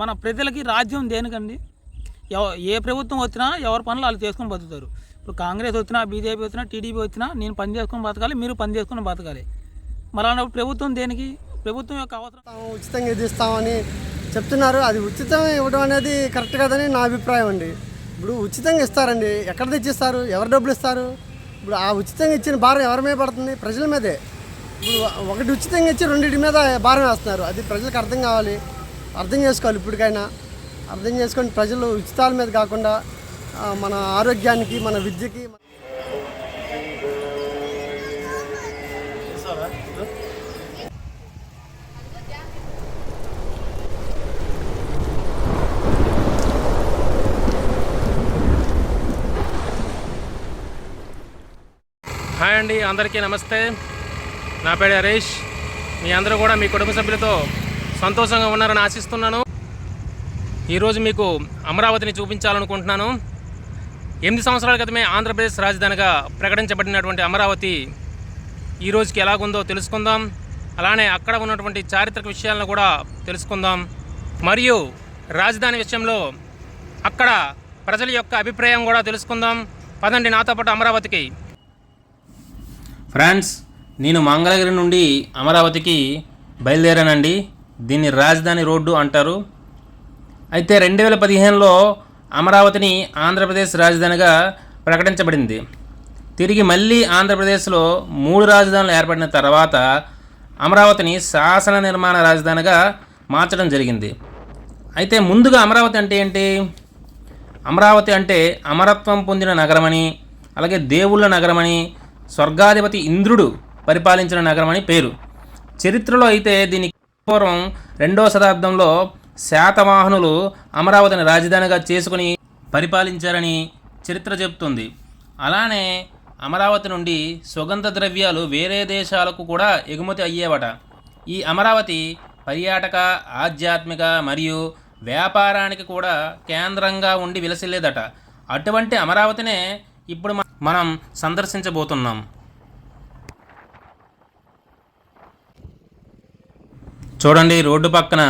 మన ప్రజలకి రాజ్యం దేనికండి? ఎవ- ఏ ప్రభుత్వం వచ్చినా ఎవరి పనులు వాళ్ళు చేసుకుని బతుకుతారు. ఇప్పుడు కాంగ్రెస్ వచ్చినా బీజేపీ వచ్చినా టీడీపీ వచ్చినా నేను పని చేసుకుని బతకాలి మీరు పని చేసుకుని బతకాలి. మరలా ప్రభుత్వం దేనికి? ప్రభుత్వం యొక్క అవసరం. ఉచితంగా ఇది ఇస్తామని చెప్తున్నారు. అది ఉచితం ఇవ్వడం అనేది కరెక్ట్ కాదని నా అభిప్రాయం అండి. ఇప్పుడు ఉచితంగా ఇస్తారండి. ఎక్కడ తెచ్చిస్తారు? ఎవరు డబ్బులు ఇస్తారు? ఇప్పుడు ఆ ఉచితంగా ఇచ్చిన భారం ఎవరి మీద పడుతుంది? ప్రజల మీదే. ఇప్పుడు ఒకటి ఉచితంగా ఇచ్చి రెండింటి మీద భారం వేస్తున్నారు. అది ప్రజలకు అర్థం కావాలి. అర్థం చేసుకోవాలి ఇప్పటికైనా. అర్థం చేసుకొని ప్రజలు ఉచితాల మీద కాకుండా మన ఆరోగ్యానికి మన విద్యకి హాయ్ అండి అందరికీ నమస్తే. నా పేరు హరీష్. మీ అందరూ కూడా మీ కుటుంబ సభ్యులతో సంతోషంగా ఉన్నారని ఆశిస్తున్నాను. ఈరోజు మీకు అమరావతిని చూపించాలనుకుంటున్నాను. ఎనిమిది సంవత్సరాల క్రితమే ఆంధ్రప్రదేశ్ రాజధానిగా ప్రకటించబడినటువంటి అమరావతి ఈ రోజుకి ఎలాగుందో తెలుసుకుందాం. అలానే అక్కడ ఉన్నటువంటి చారిత్రక విషయాలను కూడా తెలుసుకుందాం. మరియు రాజధాని విషయంలో అక్కడ ప్రజల యొక్క అభిప్రాయం కూడా తెలుసుకుందాం. పదండి నాతో పాటు అమరావతికి. ఫ్రెండ్స్ నేను మంగళగిరి నుండి అమరావతికి బయలుదేరానండి. దీన్ని రాజధాని రోడ్డు అంటారు. అయితే రెండు వేల పదిహేనులో అమరావతిని ఆంధ్రప్రదేశ్ రాజధానిగా ప్రకటించబడింది. తిరిగి మళ్ళీ ఆంధ్రప్రదేశ్లో మూడు రాజధానులు ఏర్పడిన తర్వాత అమరావతిని శాసన నిర్మాణ రాజధానిగా మార్చడం జరిగింది. అయితే ముందుగా అమరావతి అంటే ఏంటి? అమరావతి అంటే అమరత్వం పొందిన నగరమని అలాగే దేవుళ్ళ నగరమని స్వర్గాధిపతి ఇంద్రుడు పరిపాలించిన నగరమని పేరు. చరిత్రలో అయితే దీనికి పూర్వం రెండో శతాబ్దంలో శాతవాహనులు అమరావతిని రాజధానిగా చేసుకుని పరిపాలించారని చరిత్ర చెబుతుంది. అలానే అమరావతి నుండి సుగంధ ద్రవ్యాలు వేరే దేశాలకు కూడా ఎగుమతి అయ్యేవట. ఈ అమరావతి పర్యాటక ఆధ్యాత్మిక మరియు వ్యాపారానికి కూడా కేంద్రంగా ఉండి విలసిల్లేదట. అటువంటి అమరావతినే ఇప్పుడు మనం సందర్శించబోతున్నాం. చూడండి రోడ్డు పక్కన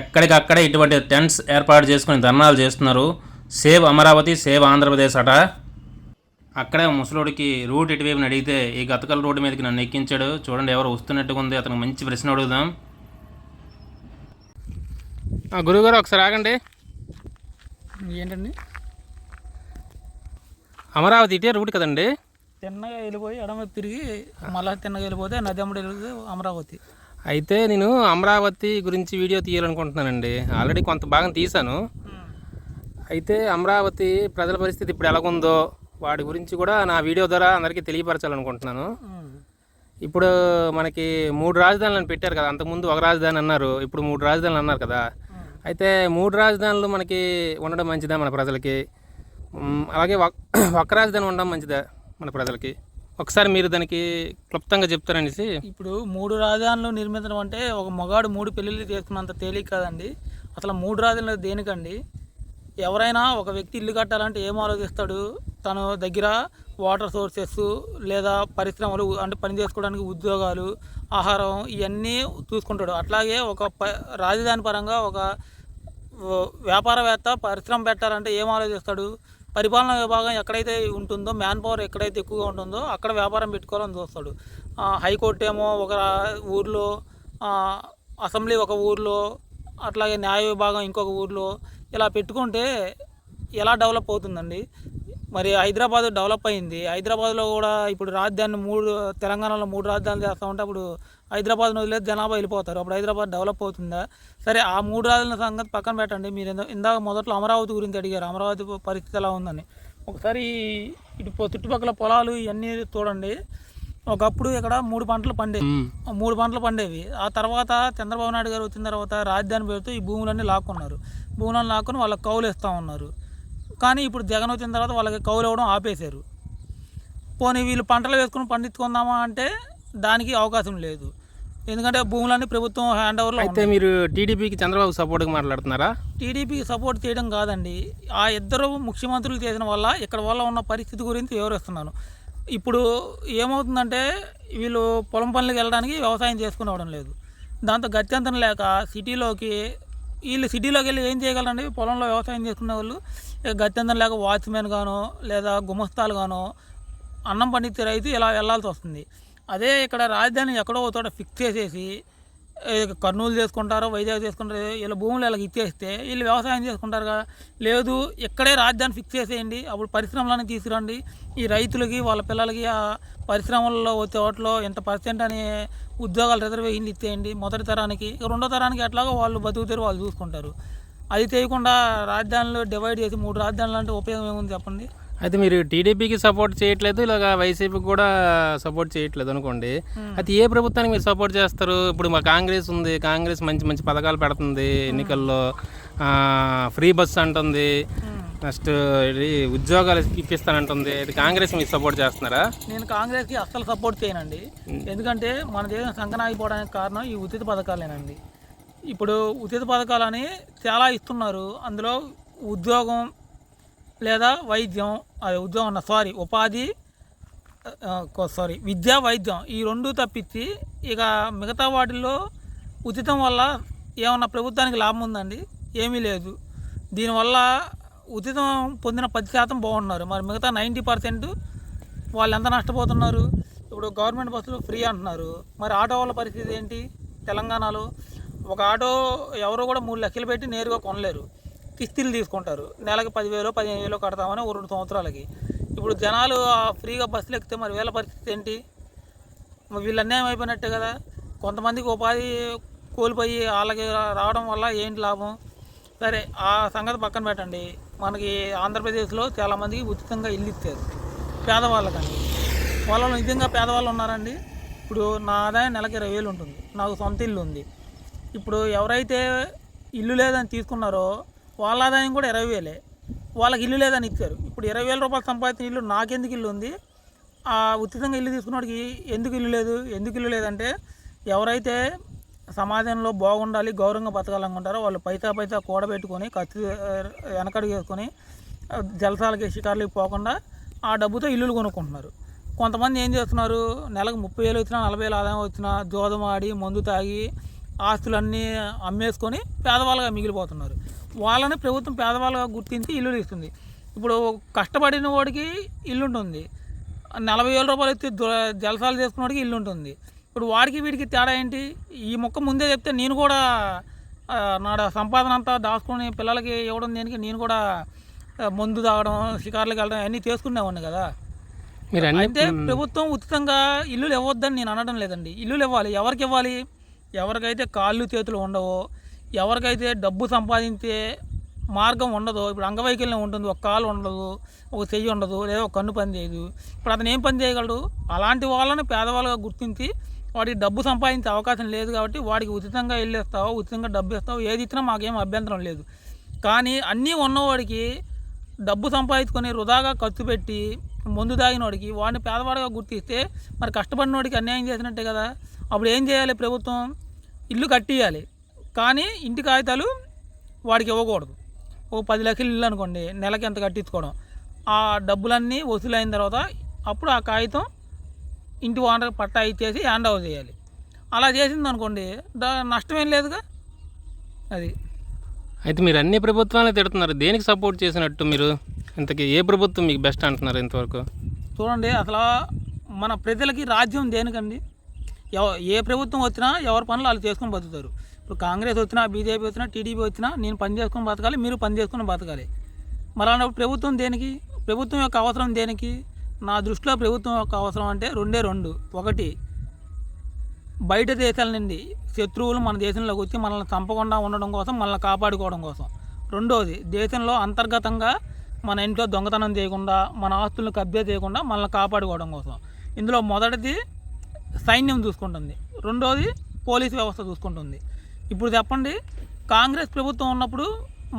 ఎక్కడికక్కడే ఇటువంటి టెంట్స్ ఏర్పాటు చేసుకుని ధర్నాలు చేస్తున్నారు. సేవ్ అమరావతి సేవ్ ఆంధ్రప్రదేశ్ అట. అక్కడే ముసలోడికి రూట్ ఇటువైపుని అడిగితే ఈ గతకల రోడ్డు మీదకి నన్ను ఎక్కించాడు. చూడండి ఎవరు వస్తున్నట్టుగా ఉంది అతనికి మంచి ప్రశ్న అడుగుదాం. గురుగారు ఒకసారి ఆగండి. ఏంటండి? అమరావతి ఇటే రూట్ కదండి? తిన్నగా వెళ్ళిపోయి ఎడమ తిరిగి మళ్ళా తిన్నగా వెళ్ళిపోతే నది అమ్మడి అమరావతి. అయితే నేను అమరావతి గురించి వీడియో తీయాలనుకుంటున్నానండి. ఆల్రెడీ కొంత భాగం తీశాను. అయితే అమరావతి ప్రజల పరిస్థితి ఇప్పుడు ఎలాగుందో వాటి గురించి కూడా నా వీడియో ద్వారా అందరికీ తెలియపరచాలనుకుంటున్నాను. ఇప్పుడు మనకి మూడు రాజధానులను పెట్టారు కదా అంతకుముందు ఒక రాజధాని అన్నారు ఇప్పుడు మూడు రాజధానులు అన్నారు కదా. అయితే మూడు రాజధానులు మనకి ఉండడం మంచిదా మన ప్రజలకి? అలాగే ఒక్- ఒక్క రాజధాని ఉండడం మంచిదా మన ప్రజలకి? ఒకసారి మీరు దానికి క్లుప్తంగా చెప్తారనేసి. ఇప్పుడు మూడు రాజధానులు నిర్మించడం అంటే ఒక మగాడు మూడు పెళ్ళిళ్ళు చేసుకున్నంత తేలిక కాదండి. అసలు మూడు రాజధానులు దేనికండి? ఎవరైనా ఒక వ్యక్తి ఇల్లు కట్టాలంటే ఏం ఆలోచిస్తాడు? తను దగ్గర వాటర్ సోర్సెస్ లేదా పరిశ్రమలు అంటే పని చేసుకోవడానికి ఉద్యోగాలు ఆహారం ఇవన్నీ చూసుకుంటాడు. అట్లాగే ఒక ప రాజధాని పరంగా ఒక వ్యాపారవేత్త పరిశ్రమ పెట్టాలంటే ఏం ఆలోచిస్తాడు? పరిపాలనా విభాగం ఎక్కడైతే ఉంటుందో మ్యాన్ పవర్ ఎక్కడైతే ఎక్కువగా ఉంటుందో అక్కడ వ్యాపారం పెట్టుకోవాలని చూస్తాడు. హైకోర్టు ఏమో ఒక ఊర్లో అసెంబ్లీ ఒక ఊర్లో అట్లాగే న్యాయ విభాగం ఇంకొక ఊర్లో ఇలా పెట్టుకుంటే ఎలా డెవలప్ అవుతుందండి? మరి హైదరాబాద్ డెవలప్ అయింది. హైదరాబాద్లో కూడా ఇప్పుడు రాజధాని మూడు తెలంగాణలో మూడు రాజధానులు చేస్తామంటే అప్పుడు హైదరాబాద్ వదిలేదు జనాభా వెళ్ళిపోతారు. అప్పుడు హైదరాబాద్ డెవలప్ అవుతుందా? సరే ఆ మూడు రాజధానుల సంగతి పక్కన పెట్టండి. మీరు ఇందా- ఇందాక మొదట్లో అమరావతి గురించి అడిగారు. అమరావతి పరిస్థితి ఎలా ఉందని. ఒకసారి ఇటు చుట్టుపక్కల పొలాలు ఇవన్నీ చూడండి. ఒకప్పుడు ఇక్కడ మూడు పంటలు పండేవి మూడు పంటలు పండేవి. ఆ తర్వాత చంద్రబాబు నాయుడు గారు వచ్చిన తర్వాత రాజధాని పేరుతో ఈ భూములన్నీ లాక్కున్నారు. భూములను లాక్కొని వాళ్ళకి కౌలు ఇస్తూ ఉన్నారు. కానీ ఇప్పుడు జగన్ వచ్చిన తర్వాత వాళ్ళకి కౌలు ఇవ్వడం ఆపేశారు. పోనీ వీళ్ళు పంటలు వేసుకుని పండించుకుందామా అంటే దానికి అవకాశం లేదు. ఎందుకంటే భూములన్నీ ప్రభుత్వం హ్యాండ్ ఓవర్లో అయితే మీరు టీడీపీకి చంద్రబాబు సపోర్ట్గా మాట్లాడుతున్నారా? టీడీపీకి సపోర్ట్ చేయడం కాదండి. ఆ ఇద్దరు ముఖ్యమంత్రులు చేసిన వల్ల ఇక్కడ వల్ల ఉన్న పరిస్థితి గురించి వివరిస్తున్నాను. ఇప్పుడు ఏమవుతుందంటే వీళ్ళు పొలం పనులకు వెళ్ళడానికి వ్యవసాయం చేసుకునేవడం లేదు. దాంతో గత్యంతరం లేక సిటీలోకి వీళ్ళు సిటీలోకి వెళ్ళి ఏం చేయగలరండి? పొలంలో వ్యవసాయం చేసుకునే వాళ్ళు. గత్యంతరం లేక వాచ్మెన్ గానో లేదా గుమస్తాలు గానో అన్నం పండించే రైతు ఇలా వెళ్ళాల్సి వస్తుంది. అదే ఇక్కడ రాజధాని ఎక్కడో ఒక చోట ఫిక్స్ చేసేసి కర్నూలు చేసుకుంటారో వైజాగ్ చేసుకుంటారో వీళ్ళ భూములు వీళ్ళకి ఇచ్చేస్తే వీళ్ళు వ్యవసాయం చేసుకుంటారు కదా లేదు ఇక్కడే రాజధాని ఫిక్స్ చేసేయండి అప్పుడు పరిశ్రమలను తీసుకురండి. ఈ రైతులకి వాళ్ళ పిల్లలకి ఆ పరిశ్రమల్లో వచ్చే వాటిలో ఎంత పర్సెంట్ అని ఉద్యోగాలు రిజర్వేషన్లు ఇచ్చేయండి మొదటి తరానికి. రెండో తరానికి ఎట్లాగో వాళ్ళు బతుకుతారు వాళ్ళు చూసుకుంటారు. అది చేయకుండా రాజధానిలో డివైడ్ చేసి మూడు రాజధానులు అంటే ఉపయోగం ఏముంది చెప్పండి? అయితే మీరు టీడీపీకి సపోర్ట్ చేయట్లేదు ఇలాగ వైసీపీకి కూడా సపోర్ట్ చేయట్లేదు అనుకోండి. అయితే ఏ ప్రభుత్వానికి మీరు సపోర్ట్ చేస్తారు? ఇప్పుడు మా కాంగ్రెస్ ఉంది కాంగ్రెస్ మంచి మంచి పథకాలు పెడుతుంది ఎన్నికల్లో. ఫ్రీ బస్ అంటుంది. నెక్స్ట్ ఇది ఉద్యోగాలు ఇప్పిస్తానంటుంది. ఇది కాంగ్రెస్ మీరు సపోర్ట్ చేస్తున్నారా? నేను కాంగ్రెస్కి అస్సలు సపోర్ట్ చేయనండి. ఎందుకంటే మన దేశం సంకనాగిపోవడానికి కారణం ఈ ఉచిత పథకాలేనండి. ఇప్పుడు ఉచిత పథకాలని చాలా ఇస్తున్నారు. అందులో ఉద్యోగం లేదా వైద్యం అదే ఉద్యోగం అన్న సారీ ఉపాధి సారీ విద్య వైద్యం ఈ రెండు తప్పించి ఇక మిగతా వాటిల్లో ఉచితం వల్ల ఏమన్నా ప్రభుత్వానికి లాభం ఉందండి? ఏమీ లేదు. దీనివల్ల ఉచితం పొందిన పది శాతం బాగున్నారు. మరి మిగతా నైంటీ పర్సెంట్ వాళ్ళు ఎంత నష్టపోతున్నారు? ఇప్పుడు గవర్నమెంట్ బస్సులు ఫ్రీ అంటున్నారు. మరి ఆటో వాళ్ళ పరిస్థితి ఏంటి? తెలంగాణలో ఒక ఆటో ఎవరో కూడా మూడు లక్షలు పెట్టి నేరుగా కొనలేరు. కిస్తీలు తీసుకుంటారు. నెలకి పదివేలు పదిహేను వేలు కడతామని ఒక రెండు సంవత్సరాలకి. ఇప్పుడు జనాలు ఫ్రీగా బస్సులు ఎక్కితే మరి వేల పరిస్థితి ఏంటి? వీళ్ళు అన్యాయం అయిపోయినట్టే కదా? కొంతమందికి ఉపాధి కోల్పోయి వాళ్ళకి రావడం వల్ల ఏంటి లాభం? సరే ఆ సంగతి పక్కన పెట్టండి. మనకి ఆంధ్రప్రదేశ్లో చాలామందికి ఉచితంగా ఇల్లు ఇచ్చారు. పేదవాళ్ళకని. వాళ్ళలో నిజంగా పేదవాళ్ళు ఉన్నారండి? ఇప్పుడు నా ఆదాయం నెలకి ఇరవై వేలు ఉంటుంది. నాకు సొంత ఇల్లు ఉంది. ఇప్పుడు ఎవరైతే ఇల్లు లేదని తీసుకున్నారో వాళ్ళ ఆదాయం కూడా ఇరవై వేలే. వాళ్ళకి ఇల్లు లేదని ఇచ్చారు. ఇప్పుడు ఇరవై వేల రూపాయలు సంపాదించిన ఇల్లు నాకెందుకు ఇల్లు ఉంది? ఆ ఉచితంగా ఇల్లు తీసుకున్నవాడికి ఎందుకు ఇల్లు లేదు? ఎందుకు ఇల్లు లేదంటే ఎవరైతే సమాజంలో బాగుండాలి గౌరవంగా బతకాలనుకుంటారో వాళ్ళు పైసా పైసా కూడబెట్టుకొని ఖర్చు ఆ, వెనకడుగు వేసుకొని జలసాలకి షికార్లకి పోకుండా ఆ డబ్బుతో ఇల్లులు కొనుక్కుంటున్నారు. కొంతమంది ఏం చేస్తున్నారు? నెలకు ముప్పై వేలు వచ్చినా నలభై వేలు ఆదాయం వచ్చినా జోదం ఆడి మందు తాగి ఆస్తులన్నీ అమ్మేసుకొని పేదవాళ్ళగా మిగిలిపోతున్నారు. వాళ్ళని ప్రభుత్వం పేదవాళ్ళగా గుర్తించి ఇల్లులు ఇస్తుంది. ఇప్పుడు కష్టపడిన వాడికి ఇల్లు ఉంటుంది నలభై వేల రూపాయలు ఎత్తి జలసాలు చేసుకున్నవాడికి ఇల్లు ఉంటుంది ఇప్పుడు వాడికి వీడికి తేడా ఏంటి? ఈ మొక్క ముందే చెప్తే నేను కూడా ఆ, నా సంపాదన అంతా దాచుకొని పిల్లలకి ఇవ్వడం దేనికి నేను కూడా మందు తాగడం షికార్లకు వెళ్ళడం అన్నీ చేసుకునేవాడిని కదా. మీరు అయితే ప్రభుత్వం ఉచితంగా ఇల్లులు ఇవ్వద్దని నేను అనడం లేదండి. ఇల్లులు ఇవ్వాలి. ఎవరికి ఇవ్వాలి? ఎవరికైతే కాళ్ళు చేతులు ఉండవో ఎవరికైతే డబ్బు సంపాదించే మార్గం ఉండదు ఇప్పుడు అంగవైకల్యం ఉంటుంది ఒక కాలు ఉండదు ఒక చెయ్యి ఉండదు లేదా ఒక కన్ను పని చేయదు ఇప్పుడు అతను ఏం పని చేయగలడు అలాంటి వాళ్ళని పేదవాళ్ళుగా గుర్తించి వాడికి డబ్బు సంపాదించే అవకాశం లేదు కాబట్టి వాడికి ఉచితంగా ఇల్లు ఉచితంగా డబ్బు ఇస్తావు ఏది ఇచ్చినా మాకేం అభ్యంతరం లేదు. కానీ అన్నీ ఉన్నవాడికి డబ్బు సంపాదించుకొని వృధాగా ఖర్చు పెట్టి ముందు తాగినోడికి వాడిని పేదవాడిగా గుర్తిస్తే మరి కష్టపడినోడికి అన్యాయం చేసినట్టే కదా? అప్పుడు ఏం చేయాలి ప్రభుత్వం? ఇల్లు కట్టియాలి. కానీ ఇంటి కాగితాలు వాడికి ఇవ్వకూడదు. ఓ పది లక్షలు ఇల్లు అనుకోండి నెలకి ఎంత కట్టించుకోవడం. ఆ డబ్బులన్నీ వసూలైన తర్వాత అప్పుడు ఆ కాగితం ఇంటి ఓనర్ పట్టా ఇచ్చేసి హ్యాండ్ ఓవర్ చేయాలి. అలా చేసింది అనుకోండి దా నష్టమేం లేదుగా? అది. అయితే మీరు అన్ని ప్రభుత్వాలను తిడుతున్నారు. దేనికి సపోర్ట్ చేసినట్టు మీరు? ఇంతకీ ఏ ప్రభుత్వం మీకు బెస్ట్ అంటున్నారు ఇంతవరకు? చూడండి అసలు మన ప్రజలకి రాజ్యం దేనికండి? ఎవ- ఏ ప్రభుత్వం వచ్చినా ఎవరి పనులు వాళ్ళు చేసుకొని బతుకుతారు. ఇప్పుడు కాంగ్రెస్ వచ్చినా బీజేపీ వచ్చినా టీడీపీ వచ్చినా నేను పని చేసుకొని బతకాలి మీరు పని చేసుకొని బతకాలి. మరి ప్రభుత్వం దేనికి? ప్రభుత్వం యొక్క అవసరం దేనికి? నా దృష్టిలో ప్రభుత్వం యొక్క అవసరం అంటే రెండే రెండు. ఒకటి బయట దేశాల నుండి శత్రువులు మన దేశంలోకి వచ్చి మనల్ని చంపకుండా ఉండడం కోసం మనల్ని కాపాడుకోవడం కోసం. రెండోది దేశంలో అంతర్గతంగా మన ఇంట్లో దొంగతనం చేయకుండా మన ఆస్తులను కబ్జా చేయకుండా మనల్ని కాపాడుకోవడం కోసం. ఇందులో మొదటిది సైన్యం చూసుకుంటుంది. రెండోది పోలీస్ వ్యవస్థ చూసుకుంటుంది. ఇప్పుడు చెప్పండి కాంగ్రెస్ ప్రభుత్వం ఉన్నప్పుడు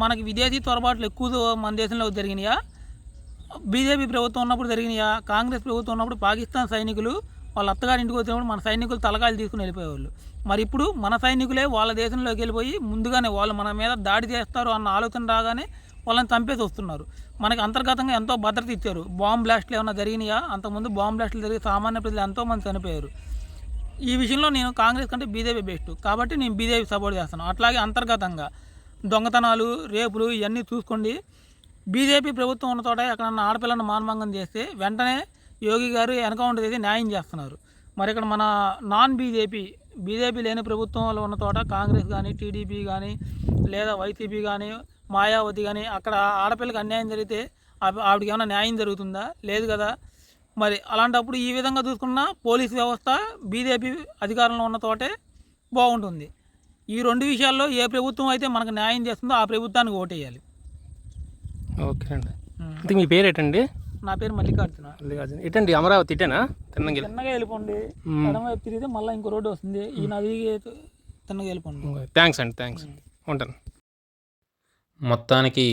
మనకి విదేశీ తొరబాట్లు ఎక్కువ మన దేశంలో జరిగినాయా? బీజేపీ ప్రభుత్వం ఉన్నప్పుడు జరిగినాయా? కాంగ్రెస్ ప్రభుత్వం ఉన్నప్పుడు పాకిస్తాన్ సైనికులు వాళ్ళ అత్తగారి ఇంటికి వచ్చినప్పుడు మన సైనికులు తలకాయలు తీసుకుని వెళ్ళిపోయేవాళ్ళు. మరి ఇప్పుడు మన సైనికులే వాళ్ళ దేశంలోకి వెళ్ళిపోయి ముందుగానే వాళ్ళు మన మీద దాడి చేస్తారు అన్న ఆలోచన రాగానే వాళ్ళని చంపేసి వస్తున్నారు. మనకి అంతర్గతంగా ఎంతో భద్రత ఇచ్చారు. బాంబ్ బ్లాస్ట్లు ఏమైనా జరిగినాయా? అంతకుముందు బాంబ్ బ్లాస్ట్లు జరిగి సామాన్య ప్రజలు ఎంతోమంది చనిపోయారు. ఈ విషయంలో నేను కాంగ్రెస్ కంటే బీజేపీ బెస్ట్. కాబట్టి నేను బీజేపీ సపోర్ట్ చేస్తాను. అట్లాగే అంతర్గతంగా దొంగతనాలు రేపులు ఇవన్నీ చూసుకోండి. బీజేపీ ప్రభుత్వం ఉన్న చోట ఎక్కడన్నా ఆడపిల్లను మానభంగం చేస్తే వెంటనే యోగి గారు ఎన్కౌంటర్ చేసి న్యాయం చేస్తున్నారు. మరి ఇక్కడ మన నాన్ బీజేపీ బీజేపీ లేని ప్రభుత్వంలో ఉన్న చోట కాంగ్రెస్ కానీ టీడీపీ కానీ లేదా వైసీపీ కానీ మాయావతి కానీ అక్కడ ఆడపిల్లకి అన్యాయం జరిగితే ఆవిడకి ఏమైనా న్యాయం జరుగుతుందా? లేదు కదా. మరి అలాంటప్పుడు ఈ విధంగా చూసుకున్న పోలీస్ వ్యవస్థ బీజేపీ అధికారంలో ఉన్న తోటే బాగుంటుంది. ఈ రెండు విషయాల్లో ఏ ప్రభుత్వం అయితే మనకు న్యాయం చేస్తుందో ఆ ప్రభుత్వానికి ఓటేయాలి. ఓకే అండి. అంటే మీ పేరు ఏంటండి? నా పేరు మల్లికార్జున. మల్లికార్జున. ఇటండి అమరావతి ఇటేనా? తిన్నంగిరి తిన్నగా వెళ్ళిపోండి ఎడమ వైపు తిరిగితే మళ్ళీ ఇంకో రోడ్డు వస్తుంది. ఈ నది తిన్నగా వెళ్ళిపోండి థ్యాంక్స్ అండి థ్యాంక్స్. ఉంటాను. మొత్తానికి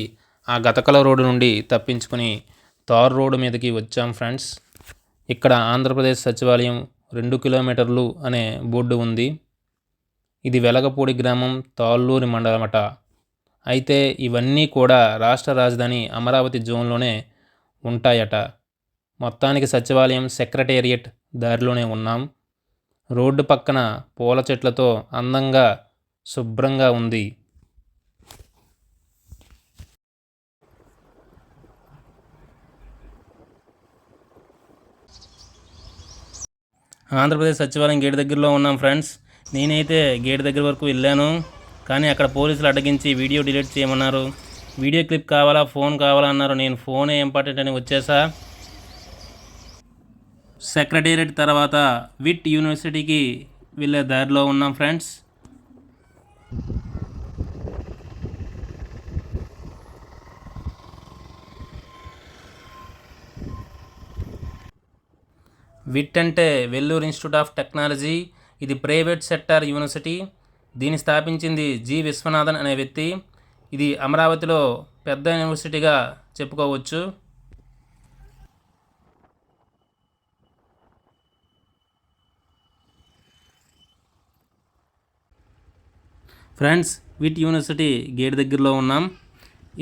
ఆ గతకల రోడ్డు నుండి తప్పించుకొని తార్ రోడ్డు మీదకి వచ్చాం ఫ్రెండ్స్. ఇక్కడ ఆంధ్రప్రదేశ్ సచివాలయం రెండు కిలోమీటర్లు అనే బోర్డు ఉంది. ఇది వెలగపూడి గ్రామం తాళ్ళూరి మండలమట అయితే ఇవన్నీ కూడా రాష్ట్ర రాజధాని అమరావతి జోన్లోనే ఉంటాయట. మొత్తానికి సచివాలయం సెక్రటేరియట్ దారిలోనే ఉన్నాం. రోడ్డు పక్కన పూల చెట్లతో అందంగా శుభ్రంగా ఉంది. ఆంధ్రప్రదేశ్ సచివాలయం గేట్ దగ్గరలో ఉన్నాం ఫ్రెండ్స్. నేనైతే గేట్ దగ్గర వరకు వెళ్ళాను. కానీ అక్కడ పోలీసులు అడ్డగించి వీడియో డిలీట్ చేయమన్నారు. వీడియో క్లిప్ కావాలా ఫోన్ కావాలా అన్నారు. నేను ఫోనే ఇంపార్టెంట్ అని వచ్చేసా. సెక్రటేరియట్ తర్వాత విట్ యూనివర్సిటీకి వెళ్ళే దారిలో ఉన్నాం ఫ్రెండ్స్. విట్ అంటే వెల్లూరు ఇన్స్టిట్యూట్ ఆఫ్ టెక్నాలజీ. ఇది ప్రైవేట్ సెక్టార్ యూనివర్సిటీ. దీన్ని స్థాపించింది జి విశ్వనాథన్ అనే వ్యక్తి. ఇది అమరావతిలో పెద్ద యూనివర్సిటీగా చెప్పుకోవచ్చు. ఫ్రెండ్స్ విట్ యూనివర్సిటీ గేట్ దగ్గరలో ఉన్నాం.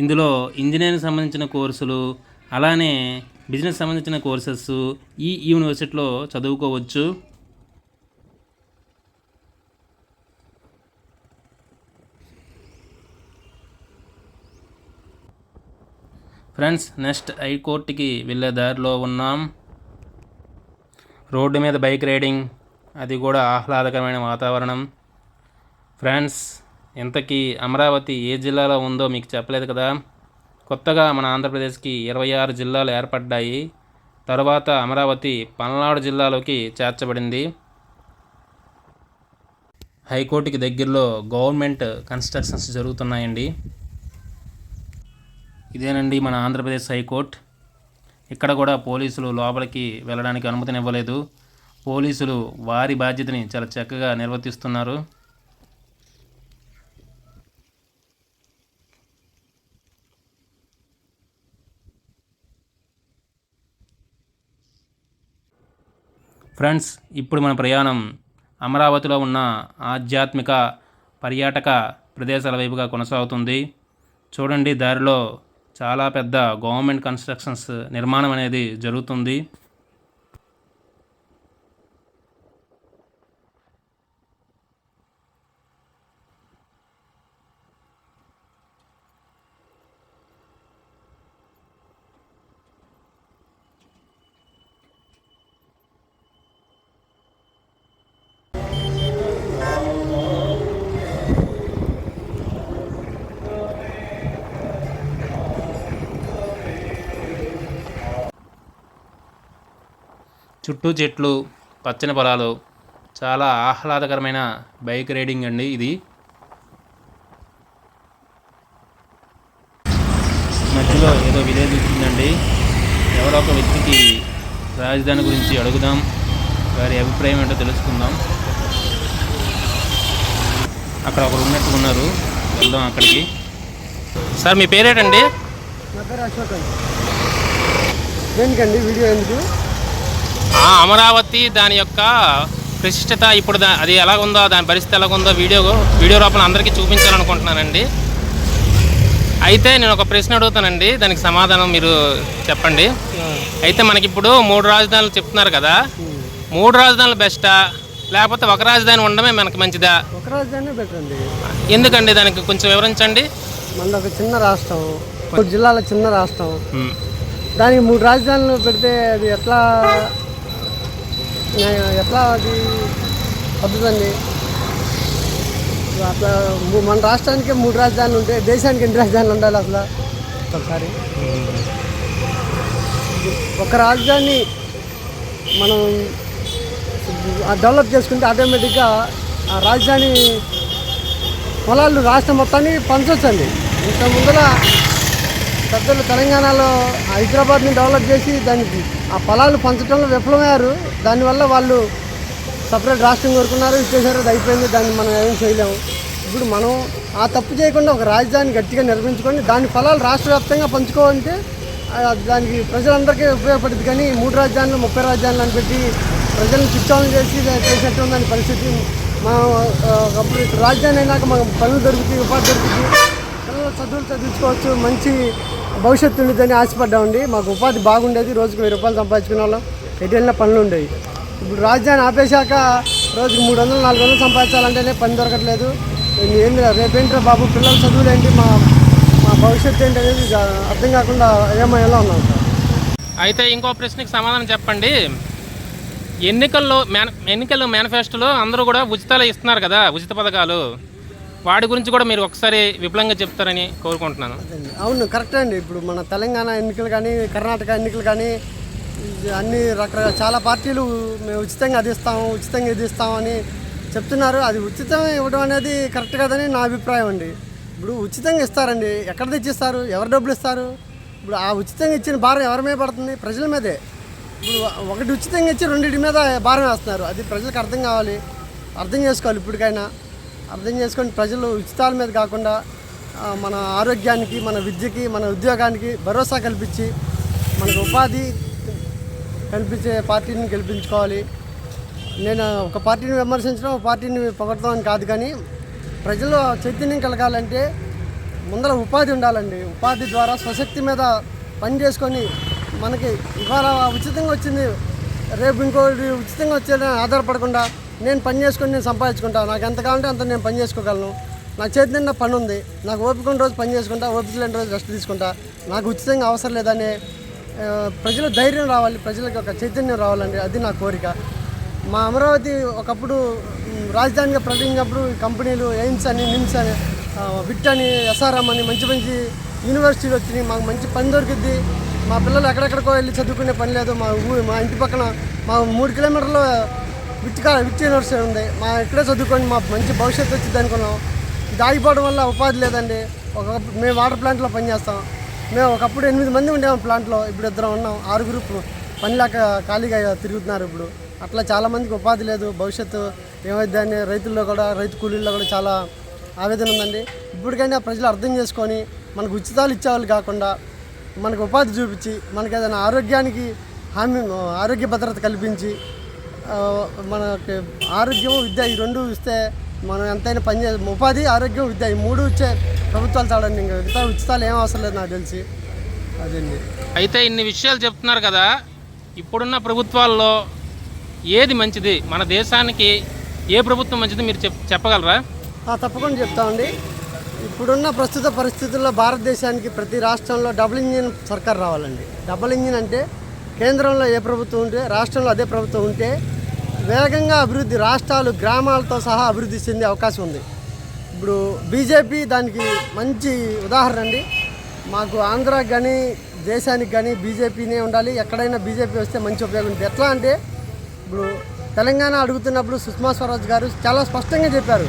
ఇందులో ఇంజనీరింగ్ సంబంధించిన కోర్సులు అలానే బిజినెస్ సంబంధించిన కోర్సెస్ ఈ యూనివర్సిటీలో చదువుకోవచ్చు. ఫ్రెండ్స్ నెక్స్ట్ హైకోర్టుకి వెళ్ళే దారిలో ఉన్నాం. రోడ్డు మీద బైక్ రైడింగ్ అది కూడా ఆహ్లాదకరమైన వాతావరణం. ఫ్రెండ్స్ ఇంతకీ అమరావతి ఏ జిల్లాలో ఉందో మీకు చెప్పలేదు కదా? కొత్తగా మన ఆంధ్రప్రదేశ్కి ఇరవై ఆరు జిల్లాలు ఏర్పడ్డాయి. తరువాత అమరావతి పల్నాడు జిల్లాలోకి చేర్చబడింది. హైకోర్టుకి దగ్గరలో గవర్నమెంట్ కన్స్ట్రక్షన్స్ జరుగుతున్నాయండి. ఇదేనండి మన ఆంధ్రప్రదేశ్ హైకోర్టు. ఇక్కడ కూడా పోలీసులు లోపలికి వెళ్ళడానికి అనుమతినివ్వలేదు. పోలీసులు వారి బాధ్యతని చాలా చక్కగా నిర్వర్తిస్తున్నారు. ఫ్రెండ్స్ ఇప్పుడు మన ప్రయాణం అమరావతిలో ఉన్న ఆధ్యాత్మిక పర్యాటక ప్రదేశాల వైపుగా కొనసాగుతుంది. చూడండి దారిలో చాలా పెద్ద గవర్నమెంట్ కన్స్ట్రక్షన్స్ నిర్మాణం అనేది జరుగుతుంది. చుట్టూ చెట్లు పచ్చని పొలాలు. చాలా ఆహ్లాదకరమైన బైక్ రైడింగ్ అండి ఇది. మధ్యలో ఏదో విలేజ్ వచ్చిందండి ఎవరో ఒక వ్యక్తికి రాజధాని గురించి అడుగుదాం. వారి అభిప్రాయం ఏంటో తెలుసుకుందాం. అక్కడ ఒకరు ఉన్నట్టు ఉన్నారు. వెళ్దాం అక్కడికి. సార్ మీ పేరేటండి? నా పేరు అశోక్ అండి. దేనికండి? వీడియో ఎందుకు? ఆ అమరావతి దాని యొక్క ప్రతిష్టత ఇప్పుడు దా అది ఎలా ఉందో దాని పరిస్థితి ఎలా ఉందో వీడియో వీడియో రూపంలో అందరికీ చూపించాలనుకుంటున్నానండి. అయితే నేను ఒక ప్రశ్న అడుగుతానండి దానికి సమాధానం మీరు చెప్పండి. అయితే మనకి ఇప్పుడు మూడు రాజధానులు చెప్తున్నారు కదా. మూడు రాజధానులు బెస్టా? లేకపోతే ఒక రాజధాని ఉండడమే మనకి మంచిదా? ఒక రాజధాని బెటర్ అండి ఎందుకండి దానికి కొంచెం వివరించండి? మనది ఒక చిన్న రాష్ట్రం జిల్లాల చిన్న రాష్ట్రం. దానికి మూడు రాజధానులు పెడితే అది ఎట్లా ఎట్లా అది అండి అట్లా మన రాష్ట్రానికి మూడు రాజధానులు ఉంటే దేశానికి ఎన్ని రాజధానులు ఉండాలి అసలు? ఒకసారి ఒక రాజధాని మనం డెవలప్ చేసుకుంటే ఆటోమేటిక్గా ఆ రాజధాని పొలాలు రాష్ట్రం మొత్తాన్ని పంచవచ్చండి ఇంత ముందర పెద్దలు తెలంగాణలో హైదరాబాద్ని డెవలప్ చేసి దానికి ఆ పొలాలు పంచడంలో విఫలమయ్యారు. దానివల్ల వాళ్ళు సపరేట్ రాష్ట్రం కోరుకున్నారు. ఇచ్చేసారు అది అయిపోయింది. దాన్ని మనం ఏం చేయలేము. ఇప్పుడు మనం ఆ తప్పు చేయకుండా ఒక రాజధాని గట్టిగా నిర్మించుకొని దాని ఫలాలు రాష్ట్ర వ్యాప్తంగా పంచుకోవాలంటే దానికి ప్రజలందరికీ ఉపయోగపడుతుంది. కానీ మూడు రాజధానులు ముప్పై రాజధానులు అని పెట్టి ప్రజలను పిచ్చోళ్ళని చేసి చేసినట్టు ఉందని పరిస్థితి. మనం ఒకప్పుడు రాజధాని అయినాక మనకు పనులు దొరుకుతాయి ఉపాధి దొరుకుతుంది చదువులు చదివించుకోవచ్చు. మంచి భవిష్యత్తు ఉండేదని ఆశపడ్డామండి మాకు ఉపాధి బాగుండేది. రోజుకు వెయ్యి రూపాయలు సంపాదించుకునే వాళ్ళం. ఎటు వెళ్ళినా పనులు ఉండేవి. ఇప్పుడు రాజధాని ఆపేశాక రోజుకి మూడు వందలు నాలుగు వందలు సంపాదించాలంటేనే పని దొరకట్లేదు. ఏంటి రేపేంటో బాబు? పిల్లల చదువులు ఏంటి మా మా భవిష్యత్తు ఏంటి అనేది అర్థం కాకుండా ఏమయ్యేలా ఉన్నాం. సార్ అయితే ఇంకో ప్రశ్నకి సమాధానం చెప్పండి. ఎన్నికల్లో మేన ఎన్నికల్లో మేనిఫెస్టోలో అందరూ కూడా ఉచితాలు ఇస్తున్నారు కదా ఉచిత పథకాలు. వాడి గురించి కూడా మీరు ఒకసారి విపులంగా చెప్తారని కోరుకుంటున్నాను. అవును కరెక్ట్ అండి. ఇప్పుడు మన తెలంగాణ ఎన్నికలు కానీ కర్ణాటక ఎన్నికలు కానీ అన్ని రకరకాల చాలా పార్టీలు మేము ఉచితంగా అది ఇస్తాము ఉచితంగా ఇది ఇస్తామని చెప్తున్నారు. అది ఉచితం ఇవ్వడం అనేది కరెక్ట్ కాదని నా అభిప్రాయం అండి. ఇప్పుడు ఉచితంగా ఇస్తారండి. ఎక్కడ తెచ్చిస్తారు? ఎవరు డబ్బులు ఇస్తారు? ఇప్పుడు ఆ ఉచితంగా ఇచ్చిన భారం ఎవరి మీద పడుతుంది? ప్రజల మీదే. ఇప్పుడు ఒకటి ఉచితంగా ఇచ్చి రెండింటి మీద భారం వేస్తున్నారు. అది ప్రజలకు అర్థం కావాలి. అర్థం చేసుకోవాలి ఇప్పటికైనా. అర్థం చేసుకొని ప్రజలు ఉచితాల మీద కాకుండా మన ఆరోగ్యానికి మన విద్యకి మన ఉద్యోగానికి భరోసా కల్పించి మనకు ఉపాధి కల్పించే పార్టీని గెలిపించుకోవాలి. నేను ఒక పార్టీని విమర్శించడం ఒక పార్టీని పొగడతాం అని కాదు కానీ ప్రజల్లో చైతన్యం కలగాలంటే ముందర ఉపాధి ఉండాలండి. ఉపాధి ద్వారా స్వశక్తి మీద పని చేసుకొని మనకి ఇవాళ ఉచితంగా వచ్చింది రేపు ఇంకోటి ఉచితంగా వచ్చేదని ఆధారపడకుండా నేను పని చేసుకొని నేను సంపాదించుకుంటా. నాకు ఎంత కావాలంటే అంత నేను పని చేసుకోగలను. నా చేతి నిండా పని ఉంది. నాకు ఓపిక ఉన్న రోజు పని చేసుకుంటా. ఓపిక లేని రోజు రెస్ట్ తీసుకుంటా. నాకు ఉచితంగా అవసరం లేదనే ప్రజల ధైర్యం రావాలి. ప్రజలకు ఒక చైతన్యం రావాలండి. అది నా కోరిక. మా అమరావతి ఒకప్పుడు రాజధానిగా ప్రకటించినప్పుడు కంపెనీలు ఎయిమ్స్ అని నిమ్స్ అని విట్ అని ఎస్ఆర్ఎం అని మంచి మంచి యూనివర్సిటీలు వచ్చినాయి. మాకు మంచి పని దొరికిద్ది. మా పిల్లలు ఎక్కడెక్కడికో వెళ్ళి చదువుకునే పని లేదు. మా ఊరు మా ఇంటి పక్కన మా మూడు కిలోమీటర్లు విట్కా విట్ యూనివర్సిటీ ఉంది. మా ఇక్కడే చదువుకొని మా మంచి భవిష్యత్తు వచ్చింది అనుకున్నాం. ఇది ఆగిపోవడం వల్ల ఉపాధి లేదండి. ఒక మేము వాటర్ ప్లాంట్లో పనిచేస్తాం. మేము ఒకప్పుడు ఎనిమిది మంది ఉండేవాం ప్లాంట్లో. ఇప్పుడు ఇద్దరం ఉన్నాం. ఆరుగురు పని లేక ఖాళీగా తిరుగుతున్నారు ఇప్పుడు. అట్లా చాలామందికి ఉపాధి లేదు. భవిష్యత్తు ఏమైంది అని రైతుల్లో కూడా రైతు కూలీల్లో కూడా చాలా ఆవేదన ఉందండి. ఇప్పటికైనా ప్రజలు అర్థం చేసుకొని మనకు ఉచితాలు ఇచ్చేవాళ్ళు కాకుండా మనకు ఉపాధి చూపించి మనకి ఏదైనా ఆరోగ్యానికి హామీ ఆరోగ్య భద్రత కల్పించి మనకి ఆరోగ్యం విద్య ఈ రెండు ఇస్తే మనం ఎంతైనా పని చే ఉపాధి ఆరోగ్యం విద్య ఈ మూడు ఇచ్చే ప్రభుత్వాలు చాలండి. ఇంకా మిగతా ఉచితాలు ఏం అవసరం లేదు నాకు తెలిసి. అదండి. అయితే ఇన్ని విషయాలు చెప్తున్నారు కదా ఇప్పుడున్న ప్రభుత్వాల్లో ఏది మంచిది? మన దేశానికి ఏ ప్రభుత్వం మంచిది మీరు చెప్ చెప్పగలరా? తప్పకుండా చెప్తామండి ఇప్పుడున్న ప్రస్తుత పరిస్థితుల్లో భారతదేశానికి ప్రతి రాష్ట్రంలో డబుల్ ఇంజిన్ సర్కార్ రావాలండి. డబుల్ ఇంజిన్ అంటే కేంద్రంలో ఏ ప్రభుత్వం ఉంటే రాష్ట్రంలో అదే ప్రభుత్వం ఉంటే వేగంగా అభివృద్ధి రాష్ట్రాలు గ్రామాలతో సహా అభివృద్ధి చెందే అవకాశం ఉంది. ఇప్పుడు బీజేపీ దానికి మంచి ఉదాహరణ అండి. మాకు ఆంధ్రాకి కానీ దేశానికి కానీ బీజేపీనే ఉండాలి. ఎక్కడైనా బీజేపీ వస్తే మంచి ఉపయోగం ఉంటుంది ఎట్లా అంటే ఇప్పుడు తెలంగాణ అడుగుతున్నప్పుడు సుష్మా స్వరాజ్ గారు చాలా స్పష్టంగా చెప్పారు.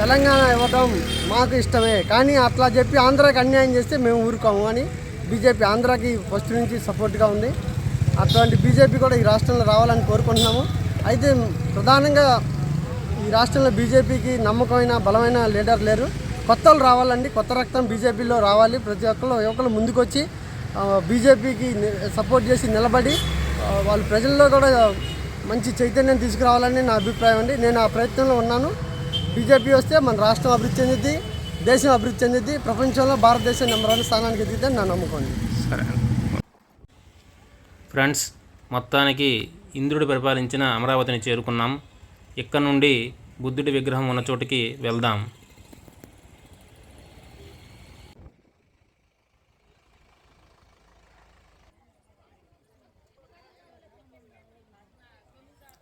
తెలంగాణ ఇవ్వడం మాకు ఇష్టమే. కానీ అట్లా చెప్పి ఆంధ్రాకి అన్యాయం చేస్తే మేము ఊరుకోము అని బీజేపీ ఆంధ్రాకి ఫస్ట్ నుంచి సపోర్ట్గా ఉంది. అటువంటి బీజేపీ కూడా ఈ రాష్ట్రంలో రావాలని కోరుకుంటున్నాము. అయితే ప్రధానంగా ఈ రాష్ట్రంలో బీజేపీకి నమ్మకమైన బలమైన లీడర్ లేరు. కొత్త వాళ్ళు రావాలండి. కొత్త రక్తం బీజేపీలో రావాలి. ప్రతి ఒక్కరు యువకులు ముందుకొచ్చి బీజేపీకి సపోర్ట్ చేసి నిలబడి వాళ్ళు ప్రజల్లో కూడా మంచి చైతన్యం తీసుకురావాలని నా అభిప్రాయం అండి. నేను ఆ ప్రయత్నంలో ఉన్నాను. బీజేపీ వస్తే మన రాష్ట్రం అభివృద్ధి చెందింది దేశం అభివృద్ధి చెందింది ప్రపంచంలో భారతదేశం నెంబర్ వన్ స్థానానికి ఎదిగితే నా నమ్మకం సరే ఫ్రెండ్స్ మొత్తానికి ఇంద్రుడు పరిపాలించిన అమరావతిని చేరుకున్నాం. ఇక్కడ నుండి బుద్ధుడి విగ్రహం ఉన్న చోటికి వెళ్దాం.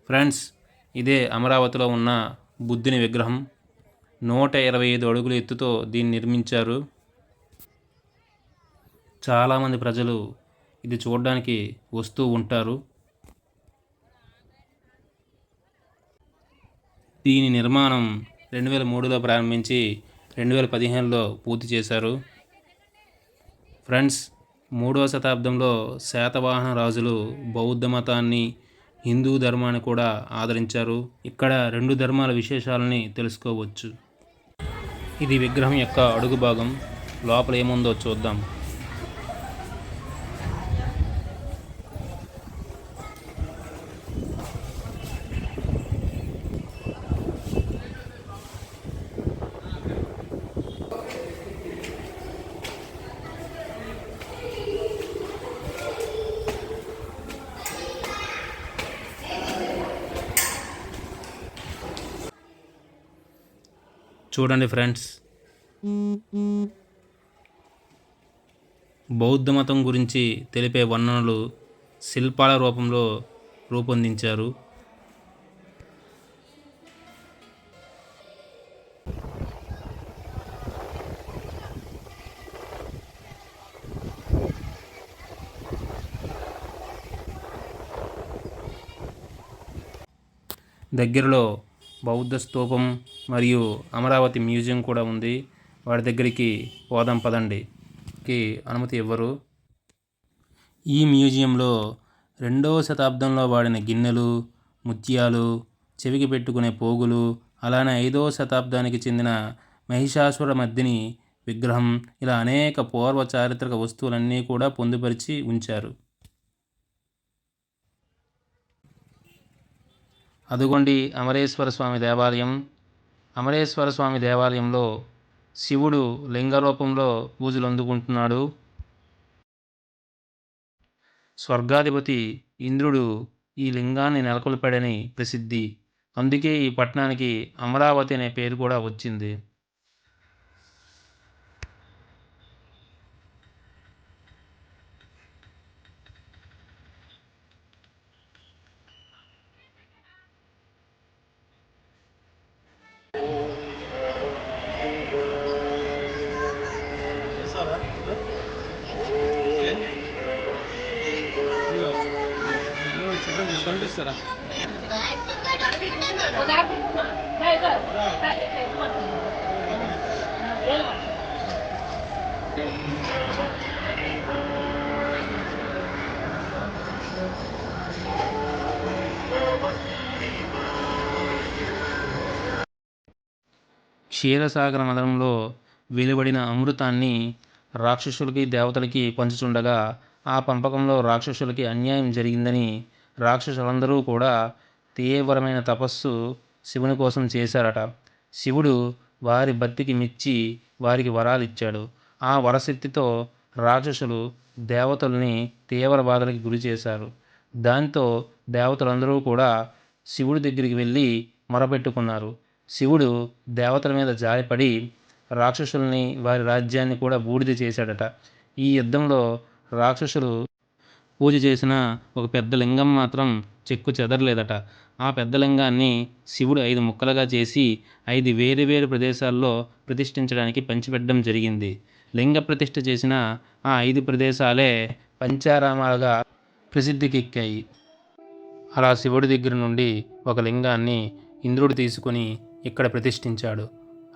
ఫ్రెండ్స్ ఇదే అమరావతిలో ఉన్న బుద్ధుని విగ్రహం. నూట ఇరవై ఐదు అడుగుల ఎత్తుతో దీన్ని నిర్మించారు. చాలామంది ప్రజలు ఇది చూడడానికి వస్తూ ఉంటారు. దీని నిర్మాణం రెండు వేల మూడులో ప్రారంభించి రెండు వేల పదిహేనులో పూర్తి చేశారు. ఫ్రెండ్స్ మూడవ శతాబ్దంలో శాతవాహన రాజులు బౌద్ధ మతాన్ని హిందూ ధర్మాన్ని కూడా ఆదరించారు. ఇక్కడ రెండు ధర్మాల విశేషాలని తెలుసుకోవచ్చు. ఇది విగ్రహం యొక్క అడుగు భాగం. లోపల ఏముందో చూద్దాం. చూడండి ఫ్రెండ్స్. బౌద్ధ మతం గురించి తెలిపే వర్ణనలు శిల్పాల రూపంలో రూపొందించారు. దగ్గరలో బౌద్ధ స్తూపం మరియు అమరావతి మ్యూజియం కూడా ఉంది. వాడి దగ్గరికి పోదాం పదండి. కి అనుమతి ఇవ్వరు. ఈ మ్యూజియంలో రెండవ శతాబ్దంలో వాడిన గిన్నెలు ముత్యాలు చెవికి పెట్టుకునే పోగులు అలానే ఐదవ శతాబ్దానికి చెందిన మహిషాసుర మద్దిని విగ్రహం ఇలా అనేక పూర్వ చారిత్రక వస్తువులన్నీ కూడా పొందుపరిచి ఉంచారు. అదుగొండి అమరేశ్వర స్వామి దేవాలయం. అమరేశ్వర స్వామి దేవాలయంలో శివుడు లింగ రూపంలో పూజలు అందుకుంటున్నాడు. స్వర్గాధిపతి ఇంద్రుడు ఈ లింగాన్ని నెలకొల్పాడని ప్రసిద్ధి. అందుకే ఈ పట్టణానికి అమరావతి అనే పేరు కూడా వచ్చింది. క్షీరసాగర నగరంలో వెలువడిన అమృతాన్ని రాక్షసులకి దేవతలకి పంచుచుండగా ఆ పంపకంలో రాక్షసులకి అన్యాయం జరిగిందని రాక్షసులందరూ కూడా తీవ్రమైన తపస్సు శివుని కోసం చేశారట. శివుడు వారి భక్తికి మెచ్చి వారికి వరాలు ఇచ్చాడు. ఆ వరశక్తితో రాక్షసులు దేవతల్ని తీవ్ర బాధలకి గురి చేశారు. దాంతో దేవతలందరూ కూడా శివుడి దగ్గరికి వెళ్ళి మొరపెట్టుకున్నారు. శివుడు దేవతల మీద జాలిపడి రాక్షసుల్ని వారి రాజ్యాన్ని కూడా బూడిద చేశాడట. ఈ యుద్ధంలో రాక్షసులు పూజ చేసిన ఒక పెద్ద లింగం మాత్రం చెక్కు చెదరలేదట. ఆ పెద్ద లింగాన్ని శివుడు ఐదు ముక్కలుగా చేసి ఐదు వేరు వేరు ప్రదేశాల్లో ప్రతిష్ఠించడానికి పంచిపెట్టడం జరిగింది. లింగ ప్రతిష్ఠ చేసిన ఆ ఐదు ప్రదేశాలే పంచారామాలుగా ప్రసిద్ధికెక్కాయి. అలా శివుడి దగ్గర నుండి ఒక లింగాన్ని ఇంద్రుడు తీసుకొని ఇక్కడ ప్రతిష్ఠించాడు.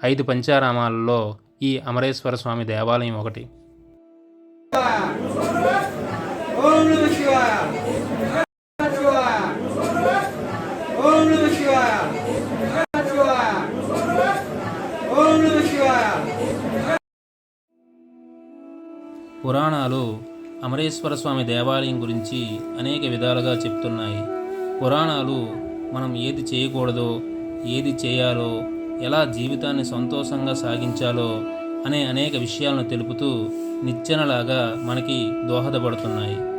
ఐదు పంచారామాలలో ఈ అమరేశ్వర స్వామి దేవాలయం ఒకటి. పురాణాలు అమరేశ్వర స్వామి దేవాలయం గురించి అనేక విధాలుగా చెప్తున్నాయి. పురాణాలు మనం ఏది చేయకూడదో ఏది చేయాలో ఎలా జీవితాన్ని సంతోషంగా సాగించాలో అనే అనేక విషయాలను తెలుపుతూ నిచ్చెనలాగా మనకి దోహదపడుతున్నాయి.